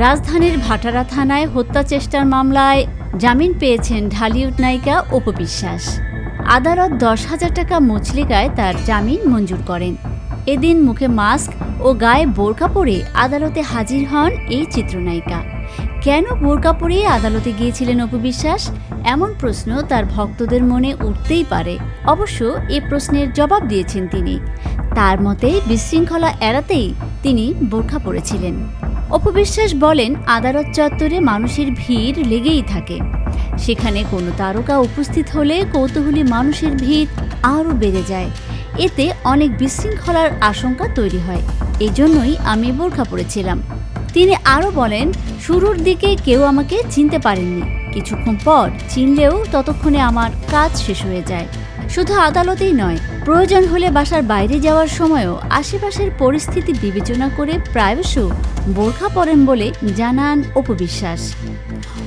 রাজধানীর ভাটারা থানায় হত্যা চেষ্টার মামলায় জামিন পেয়েছেন ঢালিউড নায়িকা অপু বিশ্বাস। আদালত দশ হাজার টাকা মুচলিকায় তার জামিন মঞ্জুর করেন। এদিন মুখে মাস্ক ও গায়ে বোরকা পরে আদালতে হাজির হন এই চিত্রনায়িকা। কেন বোরকা পরে আদালতে গিয়েছিলেন অপু বিশ্বাস? এমন প্রশ্ন তার ভক্তদের মনে উঠতেই পারে। অবশ্য এ প্রশ্নের জবাব দিয়েছেন তিনি। তার মতে বিশৃঙ্খলা এড়াতেই তিনি বোরখা পরেছিলেন। অপবিশ্বাস বলেন, আদালত চত্বরে মানুষের ভিড় লেগেই থাকে। সেখানে কোনো তারকা উপস্থিত হলে কৌতূহলী মানুষের ভিড় আরও বেড়ে যায়। এতে অনেক বিশৃঙ্খলার আশঙ্কা তৈরি হয়। এজন্যই আমি বোরখা পরেছিলাম। তিনি আরও বলেন, শুরুর দিকে কেউ আমাকে চিনতে পারেননি। কিছুক্ষণ পর চিনলেও ততক্ষণে আমার কাজ শেষ হয়ে যায়। শুধু আদালতেই নয়, প্রয়োজন হলে বাসার বাইরে যাওয়ার সময়ও আশেপাশের পরিস্থিতি বিবেচনা করে প্রায়শ বোরখা পরেন বলে জানান অপবিশ্বাস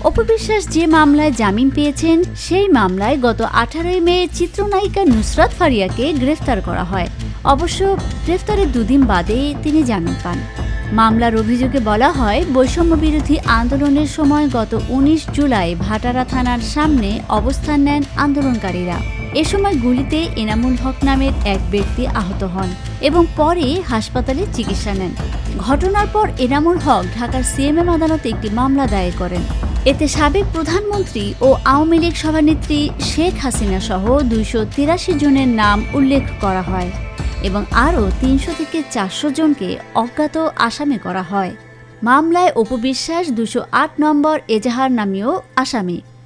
অপবিশ্বাস যে মামলায় জামিন পেয়েছেন, সেই মামলায় গত আঠারোই মে চিত্রনায়িকা নুসরাত ফারিয়াকে গ্রেফতার করা হয়। অবশ্য গ্রেফতারের দুদিন বাদে তিনি জামিন পান। মামলার অভিযোগে বলা হয় বৈষম্য বিরোধী আন্দোলনের সময় গত উনিশ জুলাই ভাটারা থানার সামনে অবস্থান নেন আন্দোলনকারীরা। এ সময় গুলিতে এনামুল হক নামের এক ব্যক্তি আহত হন এবং পরে হাসপাতালে চিকিৎসা নেন। ঘটনার পর এনামুল হক ঢাকার সিএমএম আদালতে একটি মামলা দায়ের করেন। এতে সাবেক প্রধানমন্ত্রী ও আওয়ামী লীগ সভানেত্রী শেখ হাসিনা সহ দুইশো তিরাশি জনের নাম উল্লেখ করা হয়। এবং আরও তিনশো থেকে চারশো জনকে অজ্ঞাত আসামি করা হয়। মামলায় অপবিশ্বাস দুশো আট নম্বর এজাহার নামীয় আসামি।